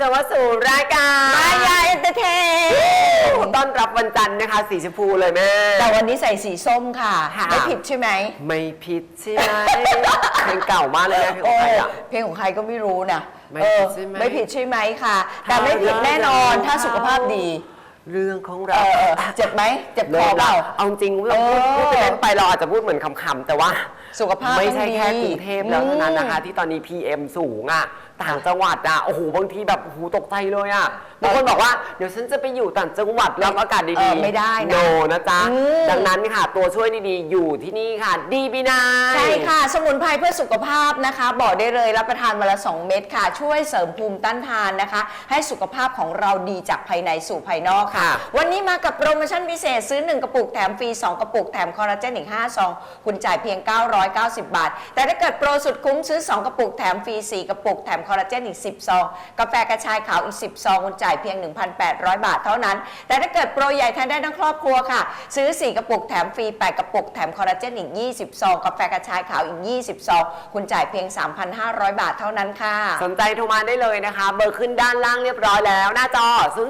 ชมว่าสู่รายการมายาเอนเตอร์เทนต้อนรับวันจันทร์นะคะ สีชมพูเลยแม่ แต่วันนี้ใส่สีส้มค่ะ ค่ะ ไม่ผิดใช่ไหมไม่ผิดใช่ไหมเพลงเก่ามากเลยนะเพลงขโอ้องใครอะ เพลงของใครก็ไม่รู้นะไม่ผิดใช่ไหมไม่ผิดใช่ไหมค่ะ แต่ไม่ผิดแน่นอนถ้าสุขภาพดี เรื่องของเอเราอเออเจ็บไหมเจ็บคอเปล่า เอาจริงเราพูดเออพูดไปเล่นไปเราอาจจะพูดเหมือนคำๆแต่ว่าสุขภาพไม่ใช่ต้องดีแค่กรุงเทพแล้วเท่านั้นนะคะอืมที่ตอนนี้ PM สูงอะต่างจังหวัดอะโอ้โหบางทีแบบโอ้โหตกใจเลยอะบางคนบอกว่าเดี๋ยวฉันจะไปอยู่ต่างจังหวัดรับอากาศเอดีอๆไม่ได้นะ โนนะจ๊ะอืมดังนั้นค่ะ ตัวช่วยดีๆ อยู่ที่นี่ค่ะ ดีบีนาย ใช่ค่ะ สมุนไพรเพื่อสุขภาพนะคะ บอกได้เลยรับประทานวันละ 2 เม็ดค่ะ ช่วยเสริมภูมิต้านทานนะคะ ให้สุขภาพของเราดีจากภายในสู่ภายนอกค่ะค่ะ วันนี้มากับโปรโมชั่นพิเศษซื้อ 1 กระปุกแถมฟรี 2 กระปุกแถมคอลลาเจนอีก5ซองคุณจ่ายเพียง 990 บาท แต่ถ้าเกิดโปรสุดคุ้มซื้อ 2 กระปุกแถมฟรี 4 กระปุกแถมคอลลาเจนอีก 10 ซอง กาแฟกระชายขาวอีก 10 ซอง คุณจ่ายเพียง 1,800 บาทเท่านั้น แต่ถ้าเกิดโปรใหญ่ทานได้ทั้งครอบครัวค่ะ ซื้อ 4 กระปุกแถมฟรี 8 กระปุกแถมคอลลาเจนอีก 20 ซอง กาแฟกระชายขาวอีก 20 ซอง คุณจ่ายเพียง 3,500 บาทเท่านั้นค่ะ สนใจโทรมาได้เลยนะคะ เบอร์ขึ้นด้านล่างเรียบร้อยแล้ว หน้าจอ 0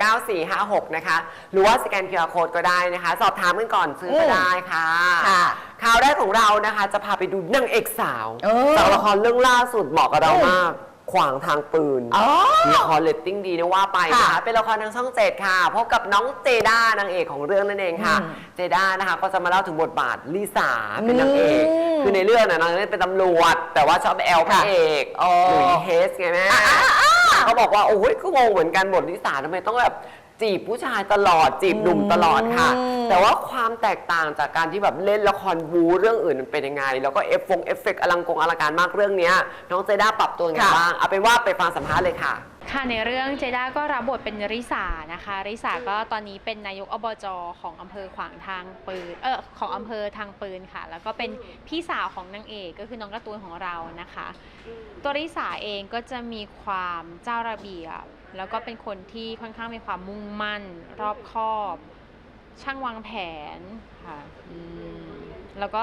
2 6 6 9 4 5 6 นะคะ หรือว่าสแกน QR Code ก็ได้นะคะ สอบถามกันก่อนซื้อก็ได้ค่ะ ค่ะ ข่าวแรกของเรานะคะ จะพาไปดูนางเอกสาวเออ จากละครเรื่องล่าสุดเหมาะกับเรามาก ขวางทางปืน อ๋อ ละครเลตติ้งดีนะว่าไปนะค่ะคะเป็นละครทางช่องเจ็ดค่ะพบกับน้องเจด้านางเอกของเรื่องนั่นเองค่ะ อืมเจด้านะคะก็จะมาเล่าถึงบทบาทลิสาเป็นนางเอก อืมคือในเรื่องน่ะนางเล่นเป็นตำรวจ แต่ว่าชอบแอลพระค่ะเอกอ๋อหลุยเฮสไงแม่ เขาบอกว่าโอ้ยก็งงเหมือนกันบทลิสาทำไมต้องแบบจีบผู้ชายตลอดจีบหนุ่มตลอดค่ะอืมแต่ว่าความแตกต่างจากการที่แบบเล่นละครบูเรื่องอื่นมันเป็นยังไง แล้วก็เอฟฟงเอฟเฟกต์อลังกงอลังการมากเรื่องเนี้ยน้องเจด้าปรับตัวยังไงค่ะบ้างเอาเป็นว่าไปฟังสัมภาษณ์เลยค่ะ ค่ะในเรื่องเจด้าก็รับบทเป็นริสานะคะริสาก็ตอนนี้เป็นนายกอบจของอำเภอขวางทางปืนเออของอำเภอทางปืนค่ะ แล้วก็เป็นพี่สาวของนางเอกก็คือน้องการ์ตูนของเรานะคะ ตัวริสาเองก็จะมีความเจ้าระเบียบ แล้วก็เป็นคนที่ค่อนข้างมีความมุ่งมั่น รอบคอบ ช่างวางแผนค่ะแล้วก็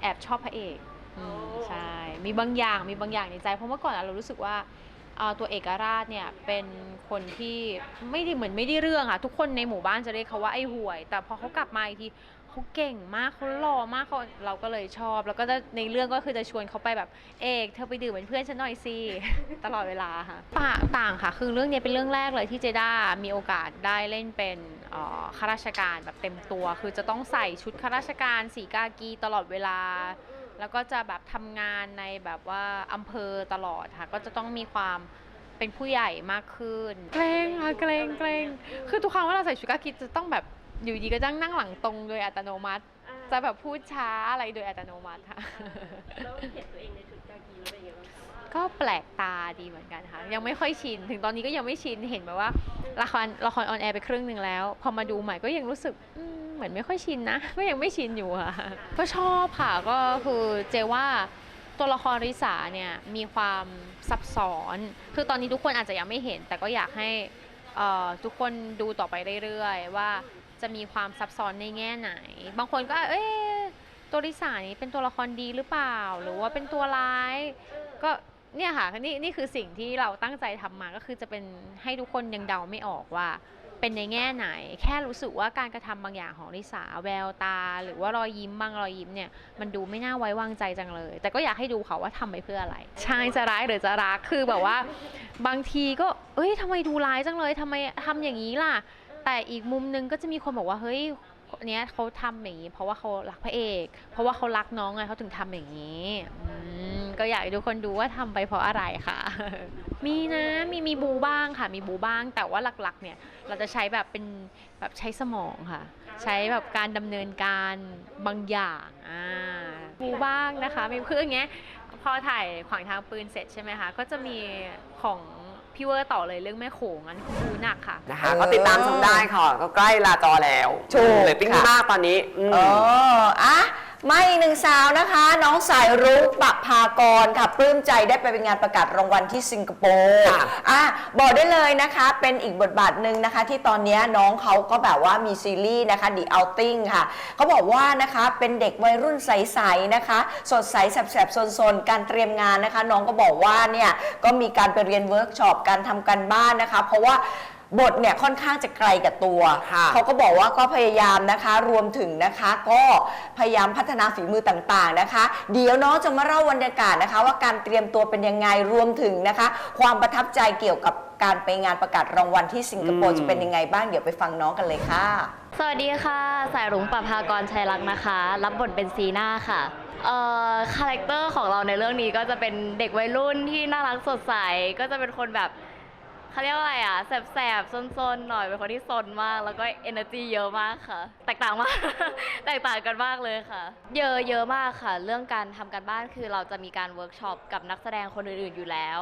แอบชอบพระเอกอใช่มีบางอย่างมีบางอย่างในใจเพราะเมื่อก่อนเรารู้สึกว่า ตัวเอกราชเนี่ยเป็นคนที่ไม่ได้เหมือนไม่ได้เรื่องอะทุกคนในหมู่บ้านจะเรียกเขาว่าไอ้ห่วย แต่พอเขากลับมาอีกทีเขาเก่งมากเขาหล่อมากเขาเราก็เลยชอบ แล้วก็จะในเรื่องก็คือจะชวนเขาไปแบบเอกเธอไปดื่มเป็นเพื่อนฉันหน่อยสิตลอดเวลาค่ะต่างค่ะ คือเรื่องนี้เป็นเรื่องแรกเลยที่เจด้ามีโอกาสได้เล่นเป็นข้าราชการแบบเต็มตัว คือจะต้องใส่ชุดข้าราชการสีกากีตลอดเวลา แล้วก็จะแบบทำงานในแบบว่าอำเภอตลอดค่ะ ก็จะต้องมีความเป็นผู้ใหญ่มากขึ้น เกรงค่ะเกรงเกรงคือทุกครั้งเวลาใส่ชุดกากีจะต้องแบบอยู่ดีก็จะนั่งหลังตรงโดยอัตโนมัติ จะแบบพูดช้าอะไรโดยอัตโนมัติค่ะ แล้วเห็นตัวเองในชุดกากีแล้วเป็นยังไงบ้างคะก็แปลกตาดีเหมือนกันค่ะ ยังไม่ค่อยชิน ถึงตอนนี้ก็ยังไม่ชินเห็นแบบว่าละครละครออนแอร์ไปครึ่งหนึ่งแล้ว พอมาดูใหม่ก็ยังรู้สึกอืม เหมือนไม่ค่อยชินนะก็ยังไม่ชินอยู่ค่ะก็ชอบค่ะก็คือเจว่าตัวละครริสาเนี่ยมีความซับซ้อน คือตอนนี้ทุกคนอาจจะยังไม่เห็น แต่ก็อยากให้ทุกคนดูต่อไปเรื่อยๆ ว่าจะมีความซับซ้อนในแง่ไหน บางคนก็เอ๊ตัวริสานี้เป็นตัวละครดีหรือเปล่า หรือว่าเป็นตัวร้าย ก็เนี่ยค่ะนี่นี่คือสิ่งที่เราตั้งใจทำมาก็คือจะเป็นให้ทุกคนยังเดาไม่ออกว่า เป็นในแง่ไหน แค่รู้สึกว่าการกระทำบางอย่างของลิสาแววตา หรือว่ารอยยิ้มบางรอยยิ้มเนี่ยมันดูไม่น่าไว้วางใจจังเลย แต่ก็อยากให้ดูค่ะว่าทำไปเพื่ออะไรใช่จะร้ายหรือจะรักคือแบบว่า บางทีก็ เอ้ยทำไมดูร้ายจังเลยทำไมทำอย่างนี้ล่ะ แต่อีกมุมนึงก็จะมีคนบอกว่าเฮ้ยเนี้ยเขาทำอย่างนี้ เพราะว่าเขารักพระเอก เพราะว่าเขารักน้องไงเขาถึงทำอย่างนี้ก็อยากให้ทุกคนดูว่าทำไปเพราะอะไรค่ะ มีนะมีมีบูบ้างค่ะ มีบูบ้าง แต่ว่าหลักๆเนี่ยเราจะใช้แบบเป็นแบบใช้สมองค่ะ ใช้แบบการดำเนินการบางอย่างอ่าบูบ้างนะคะมีเพื่อนเงี้ยพอถ่ายขวางทางปืนเสร็จใช่ไหมคะก็จะมีของพี่เวอร์ต่อเลยเรื่องแม่โขงอันนี้คือหนักค่ะนะคะเออก็ติดตามชมได้ค่ะ ก็ใกล้ลาจอแล้วถูกเลยติ้งค่ะมากตอนนี้อืมเอออะ มาอีกหนึ่งสาวนะคะ น้องสายรุ้งปะพากรค่ะปลื้มใจได้ไปเป็นงานประกาศรางวัลที่สิงคโปร์ค่ะอะบอกได้เลยนะคะ เป็นอีกบทบาทหนึ่งนะคะ ที่ตอนนี้น้องเขาก็แบบว่ามีซีรีส์นะคะ The Outing ค่ะเขาบอกว่านะคะเป็นเด็กวัยรุ่นใสๆนะคะ สดใสแสบๆซนๆ การเตรียมงานนะคะ น้องก็บอกว่าเนี่ยก็มีการไปเรียนเวิร์กช็อปการทำการบ้านนะคะ เพราะว่า บทเนี่ยค่อนข้างจะไกลกับตัว ค่ะเขาก็บอกว่าก็พยายามนะคะ รวมถึงนะคะ ก็พยายามพัฒนาฝีมือต่างๆนะคะ เดี๋ยวน้องจะมาเล่าบรรยากาศนะคะ ว่าการเตรียมตัวเป็นยังไงรวมถึงนะคะ ความประทับใจเกี่ยวกับการไปงานประกาศรางวัลที่สิงคโปร์อืม จะเป็นยังไงบ้างเดี๋ยวไปฟังน้องกันเลยค่ะ สวัสดีค่ะ สายรุ้งประภากรชัยรักษ์นะคะ รับบทเป็นซีน่าค่ะเอ่อคาแรคเตอร์ของเราในเรื่องนี้ก็จะเป็นเด็กวัยรุ่นที่น่ารักสดใส ก็จะเป็นคนแบบ เขาเรียกว่าอะไรอะแสบๆซนๆหน่อยเป็นคนที่ซนมาก แล้วก็ energy เยอะมากค่ะ แตกต่างมาก แตกต่างกันมากเลยค่ะ เยอะเยอะมากค่ะ เรื่องการทำการบ้านคือเราจะมีการเวิร์กช็อปกับนักแสดงคนอื่นๆอยู่แล้ว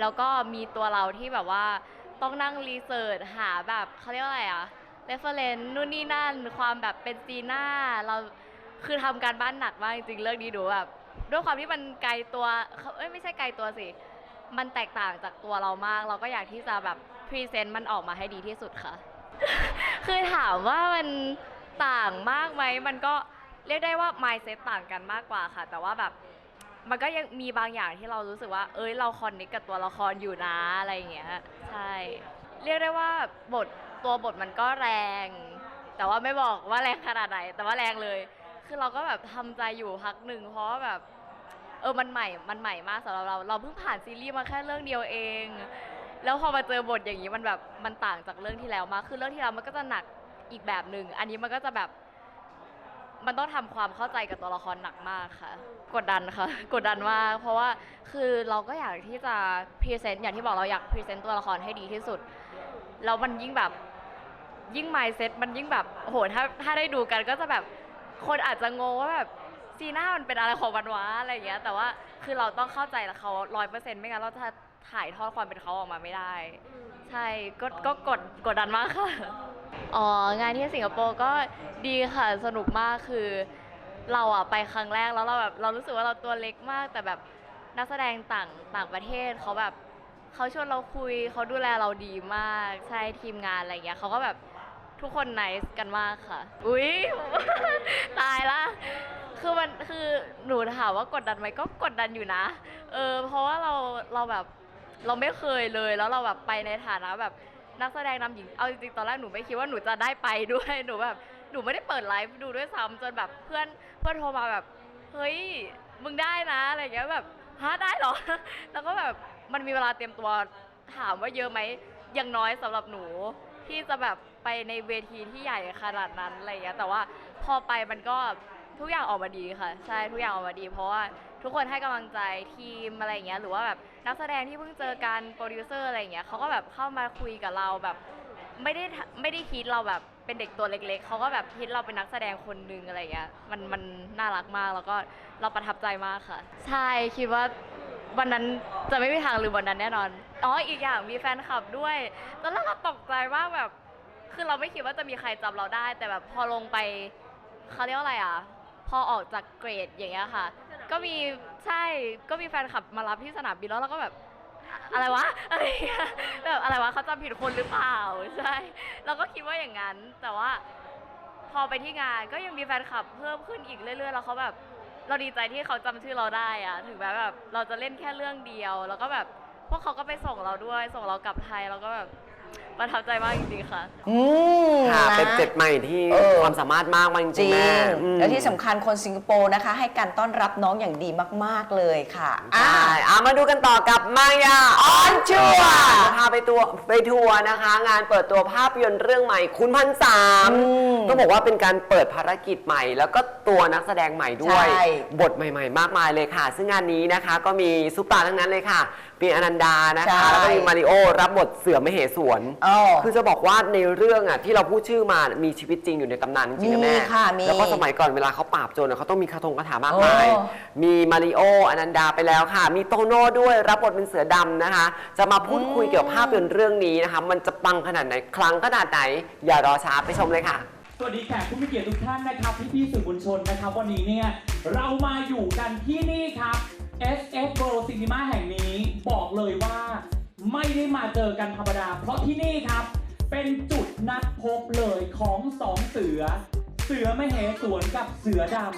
แล้วก็มีตัวเราที่แบบว่าต้องนั่งรีเสิร์ชหาแบบเขาเรียกว่าอะไรอะเรฟเฟรนซ์นู่นนี่นั่น ความแบบเป็นซีน่าเราคือทำการบ้านหนักมากจริงๆเรื่องนี้ดูแบบด้วยความที่มันไกลตัวเอ้ยไม่ใช่ไกลตัวสิ มันแตกต่างจากตัวเรามาก เราก็อยากที่จะแบบพรีเซนต์มันออกมาให้ดีที่สุดค่ะ คือถามว่ามันต่างมากไหมมันก็เรียกได้ว่า mindset ต่างกันมากกว่าค่ะ แต่ว่าแบบมันก็ยังมีบางอย่างที่เรารู้สึกว่า เอ้ยเราคอนเนคกับตัวละครอยู่นะอะไรอย่างเงี้ยใช่ เรียกได้ว่าบทตัวบทมันก็แรง แต่ว่าไม่บอกว่าแรงขนาดไหนแต่ว่าแรงเลย คือเราก็แบบทำใจอยู่พักหนึ่งเพราะว่าแบบ เออมันใหม่ มันใหม่มากสำหรับเรา เราเพิ่งผ่านซีรีส์มาแค่เรื่องเดียวเอง แล้วพอมาเจอบทอย่างนี้มันแบบมันต่างจากเรื่องที่แล้วมากคือเรื่องที่แล้วมันก็จะหนักอีกแบบหนึ่ง อันนี้มันก็จะแบบมันต้องทำความเข้าใจกับตัวละครหนักมากค่ะ กดดันค่ะ กดดันมาก เพราะว่าคือเราก็อยากที่จะพรีเซนต์อย่างที่บอกเราอยากพรีเซนต์ตัวละครให้ดีที่สุด แล้วมันยิ่งแบบยิ่ง mindset มันยิ่งแบบโอ้โหถ้าถ้าได้ดูกันก็จะแบบคนอาจจะงงว่าแบบ ซีน่ามันเป็นอะไรของมันวะอะไรอย่างเงี้ย แต่ว่าคือเราต้องเข้าใจเขาร้อยเปอร์เซ็นต์ไม่งั้นเราจะถ่ายทอดความเป็นเขาออกมาไม่ได้ ใช่ก็ก็กดกดดันมากค่ะอ๋องานที่สิงคโปร์ก็ดีค่ะสนุกมากคือเราอะไปครั้งแรกแล้วเราแบบเรารู้สึกว่าเราตัวเล็กมาก แต่แบบนักแสดงต่างต่างประเทศเขาแบบเขาชวนเราคุยเขาดูแลเราดีมากใช่ทีมงานอะไรเงี้ยเขาก็แบบทุกคนไนส์กันมากค่ะ อุ๊ย ตายละ คือมันคือหนูถามว่ากดดันไหมก็กดดันอยู่นะ เออ เพราะว่าเราเราแบบเราไม่เคยเลยแล้วเราแบบไปในฐานะแบบนักแสดงนำหญิงเอาจริงๆตอนแรกหนูไม่คิดว่าหนูจะได้ไปด้วยหนูแบบหนูไม่ได้เปิดไลฟ์ดูด้วยซ้ำจนแบบเพื่อนเพื่อนโทรมาแบบเฮ้ยมึงได้นะอะไรเงี้ยแบบฮะได้เหรอ แล้วก็แบบมันมีเวลาเตรียมตัวถามว่าเยอะไหมยังน้อยสำหรับหนูที่จะแบบไปในเวทีที่ใหญ่ขนาดนั้นอะไรเงี้ยแต่ว่าพอไปมันก็ ทุกอย่างออกมาดีค่ะ ใช่ทุกอย่างออกมาดี เพราะว่าทุกคนให้กำลังใจทีมอะไรอย่างเงี้ยหรือว่าแบบนักแสดงที่เพิ่งเจอกันโปรดิวเซอร์อะไรอย่างเงี้ยเขาก็แบบเข้ามาคุยกับเราแบบไม่ได้ไม่ได้คิดเราแบบเป็นเด็กตัวเล็ก ๆเขาก็แบบคิดเราเป็นนักแสดงคนนึงอะไรอย่างเงี้ยมันมันน่ารักมากแล้วก็เราประทับใจมากค่ะ ใช่คิดว่าวันนั้นจะไม่มีทางลืมวันนั้นแน่นอนอ๋ออีกอย่างมีแฟนคลับด้วยตอนแรกเราตกใจมากแบบคือเราไม่คิดว่าจะมีใครจำเราได้ แต่แบบพอลงไปเขาเรียกว่าอะไรอะ พอออกจากเกรดอย่างเงี้ยค่ะ ก็มีใช่ก็มีแฟนคลับมารับที่สนามบินแล้วเราก็แบบอะไรวะอะไรเงี้ยแบบอะไรวะเขาจำผิดคนหรือเปล่าใช่เราก็คิดว่าอย่างนั้น แต่ว่าพอไปที่งานก็ยังมีแฟนคลับเพิ่มขึ้นอีกเรื่อย ๆ แล้วเขาแบบเราดีใจที่เขาจำชื่อเราได้อะถึงแม้แบบเราจะเล่นแค่เรื่องเดียว แล้วก็แบบพวกเขาก็ไปส่งเราด้วย ส่งเรากลับไทยเราก็แบบ ประทับใจมากจริงๆค่ะ อืมค่ะ นะ เป็นเจ็ดใหม่ที่เออ ความสามารถมากมากจจริริงงๆแม่อืมแล้วที่สำคัญคนสิงคโปร์นะคะ ให้การต้อนรับน้องอย่างดีมากๆเลยค่ะใช่อะเอามาดูกันต่อกับมายาออนชัวร์พาไปตัวไปทัวร์นะคะ งานเปิดตัวภาพยนตร์เรื่องใหม่คุณพันสามอืมต้องบอกว่าเป็นการเปิดภารกิจใหม่ แล้วก็ตัวนักแสดงใหม่ด้วย ใช่ บทใหม่ ๆ มากมายเลยค่ะ ซึ่งงานนี้นะคะก็มีซุปตาทั้งนั้นเลยค่ะ ปีอนันดานะคะแล้วก็มีมาริโอรับบทเสือมเหสวน อ๋อ คือจะบอกว่าในเรื่องอะที่เราพูดชื่อมามีชีวิตจริงอยู่ในตำนานจริงๆนะแม่ มีค่ะมีแล้วก็สมัยก่อนเวลาเขาปราบโจรอะเขาต้องมีคาถงคาถามากมาย โอ้มีมาริโออนันดาไปแล้วค่ะ มีโตโน่ด้วยรับบทเป็นเสือดำนะคะ จะมาพูดคุยเกี่ยวกับภาพยนตร์เรื่องนี้นะคะ มันจะปังขนาดไหนครั้งขนาดไหน อย่ารอช้าไปชมเลยค่ะ สวัสดีแขกผู้มีเกียรติทุกท่านนะครับพี่ๆสื่อมวลชนนะครับ วันนี้เนี่ยเรามาอยู่กันที่นี่ครับ SF World Cinema แห่งนี้บอกเลยว่าไม่ได้มาเจอกันธรรมดา เพราะที่นี่ครับ เป็นจุดนัดพบเลยของสองเสือ เสือมเหสวนกับเสือดำ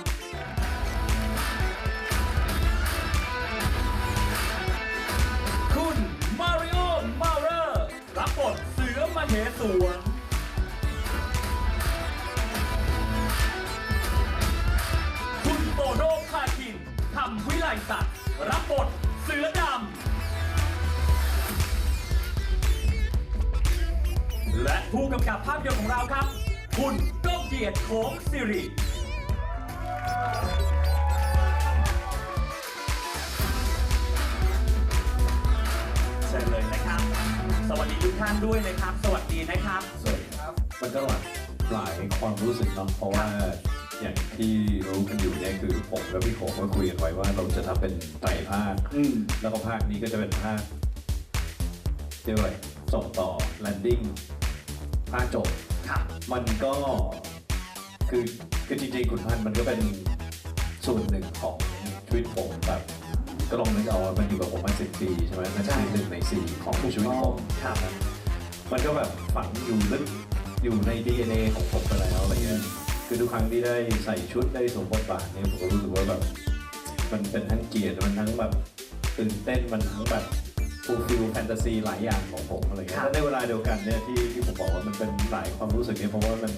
คุณมาริโอมาเรอร์รับบทเสือมาเหสวนำวิไลศักดิ์รับบทเสือดำ และผู้กำกับภาพยนตร์ของเราครับ คุณก้องเกียรติโขงสิริเชิญเลยนะครับ สวัสดีทุกท่านด้วยนะครับ สวัสดีนะครับ สวัสดีครับมันก็หลากหลายความรู้สึกเนาะเพราะว่า อย่างที่รู้กันอยู่เนี่ยคือผมกับพี่โขงก็คุยกันไว้ว่าเราจะทำเป็นไตรภาค อืม แล้วก็ภาคนี้ก็จะเป็นภาคเรียกว่าอะไรส่งต่อ landing ภาคจบ ครับ มันก็คือคือจริงๆคุณพันธ์มันก็เป็นส่วนหนึ่งของชีวิตผมแบบก็ลองนึกเอาว่ามันอยู่กับผมมาสิบปีใช่ไหมมันคือหนึ่งในสี่ของชีวิตผมครับมันก็แบบฝังอยู่ลึกอยู่ใน DNA ของผมไปแล้วอะไรเงี้ย คือทุกครั้งที่ได้ใส่ชุดได้สวมบทบาทเนี่ยผมก็รู้สึกว่าแบบมันเป็นทั้งเกียรติมันทั้งแบบตื่นเต้นมันทั้งแบบฟูลฟิลแฟนตาซีหลายอย่างของผมอะไรเงี้ยครับแล้วในเวลาเดียวกันเนี่ยที่ที่ผมบอกว่ามันเป็นหลายความรู้สึกเนี่ยเพราะว่ามัน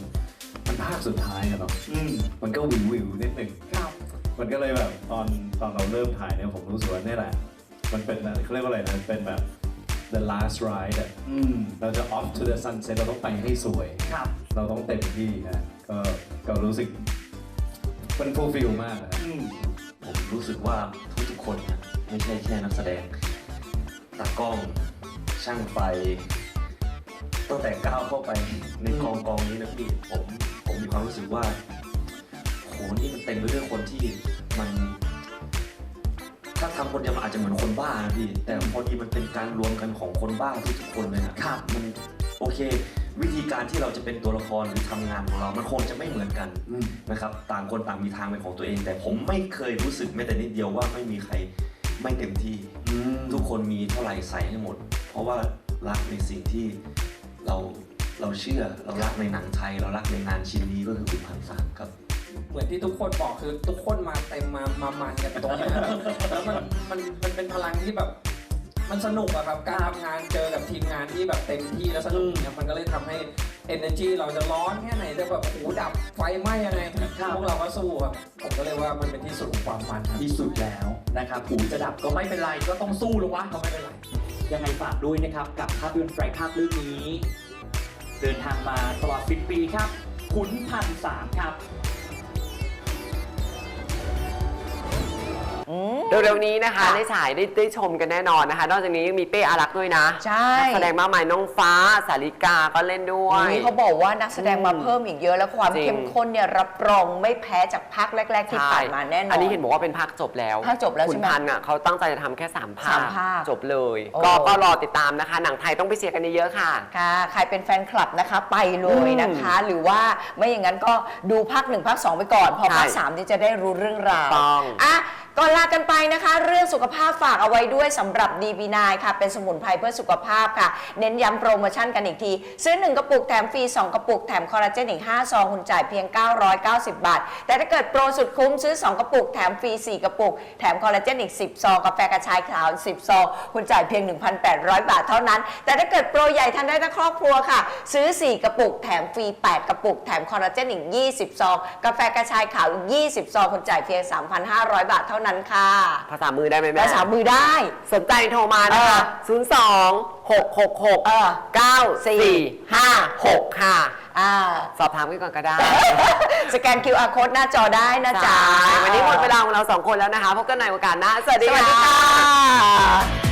มันภาคสุดท้ายอะเนาะอืมมันก็วิววิวนิดหนึ่งครับมันก็เลยแบบตอนตอนเราเริ่มถ่ายเนี่ยผมรู้สึกว่าเนี่ยแหละ มันเป็นอะไรเขาเรียกว่าอะไรนะเป็นแบบ the last ride อะอืมเราจะ off to the sunset เราต้องไปให้สวยครับเราต้องเต็มที่นะ ก็ก็รู้สึกมันฟูลฟิลมากนะอืมผมรู้สึกว่าทุกๆคนนะไม่ใช่แค่นักแสดงตากล้องช่างไฟตั้งแต่ก้าวเข้าไปในกองกองนี้นะพี่ผมผมมีความรู้สึกว่าโหนี่มันเต็มไปด้วยคนที่มัน ถ้าทำคนเดียวมันอาจจะเหมือนคนบ้านะพี่แต่พอดีมันเป็นการรวมกันของคนบ้าทุกๆคนเลยนะครับมันโอเค วิธีการที่เราจะเป็นตัวละครหรือทำงานของเรา มันคงจะไม่เหมือนกันอืม นะครับ ต่างคนต่างมีทางเป็นของตัวเอง แต่ผมไม่เคยรู้สึกแม้แต่นิดเดียวว่าไม่มีใครไม่เต็มที่ อืมทุกคนมีเท่าไหร่ใส่ให้หมด เพราะว่ารักในสิ่งที่เราเราเชื่อเรารักในหนังไทย เรารักในงานชิ้นนี้ก็คือคุณพันธ์ศักดิ์ครับ เหมือนที่ทุกคนบอกคือทุกคนมาเต็มมามามันกันตรงเนี้ยแล้วมันมันมันเป็นพลังที่แบบ มันสนุกอะครับการทำงานเจอกับทีมงานที่แบบเต็มที่แล้วสนุกเนี่ยมันก็เลยทำให้ energy เราจะร้อนแค่ไหนจะแบบโอ้โหดับไฟไหม้ยังไงพวกเราก็สู้ครับผมก็เลยว่ามันเป็นที่สุดของความมันครับที่สุดแล้วนะครับหูจะดับก็ไม่เป็นไรก็ต้องสู้หรอวะก็ไม่เป็นไรยังไงฝากด้วยนะครับกับภาพยนตร์ไตรภาคเรื่องนี้ เดินทางมาตลอด10ปีครับขุนพันสามครับ เร็วๆนี้นะคะได้ฉายได้ได้ชมกันแน่นอนนะคะ นอกจากนี้ยังมีเป้อารักษ์ด้วยนะใช่นักแสดงมากมายน้องฟ้าสาริกาก็เล่นด้วยนี่เขาบอกว่านักแสดงมาอืมเพิ่มอีกเยอะแล้วความจริงเข้มข้นเนี่ยรับรองไม่แพ้จากภาคแรก ๆ ที่ผ่านมาแน่นอน อันนี้เห็นบอกว่าเป็นภาคจบแล้วภาคจบแล้วใช่ไหมคุณพันธ์อะเขาตั้งใจจะทำแค่สามภาสาคมภาคจบเลยโอ้ก็ก็รอติดตามนะคะ หนังไทยต้องไปเชียร์กันเยอะๆค่ะค่ะใครเป็นแฟนคลับนะคะไปเลยนะคะ หรือว่าไม่อย่างนั้นก็ดูภาคหนึ่งภาคสองไปก่อน พอภาคใช่สามนี่จะได้รู้เรื่องราวต้องอะก่อนลากันไปนะคะ เรื่องสุขภาพฝากเอาไว้ด้วยสำหรับ DB9 ค่ะ เป็นสมุนไพรเพื่อสุขภาพค่ะ เน้นย้ำโปรโมชั่นกันอีกที ซื้อ 1 กระปุกแถมฟรี 2 กระปุกแถมคอลลาเจนอีก 5 ซองคุณจ่ายเพียง 990 บาท แต่ถ้าเกิดโปรสุดคุ้มซื้อ 2 กระปุกแถมฟรี 4 กระปุก แถมคอลลาเจนอีก 10 ซองกาแฟกระชายขาว 10 ซองคุณจ่ายเพียง 1,800 บาทเท่านั้น แต่ถ้าเกิดโปรใหญ่ทันได้ทั้งครอบครัวค่ะ ซื้อ 4 กระปุกแถมฟรี 8 กระปุกแถมคอลลาเจนอีก 20 ซองกาแฟกระชายขาวอีก 20 ซองคุณจ่ายเพียง 3,500 บาทเท่านั้นค่ะ ภาษามือได้ไหมแม่ ภาษามือได้ สนใจโทรมานะคะ0 2 6 6 6เออ9 4 5 6ค่ะอ่าสอบถามกันก่อนก็ได้ สแกน QR code หน้าจอได้นะจ๊ะใช่วันนี้หมดเวลาของเราสองคนแล้วนะคะ พบกันในโอกาสหน้า สวัสดีสวัสดีค่ะค่ะ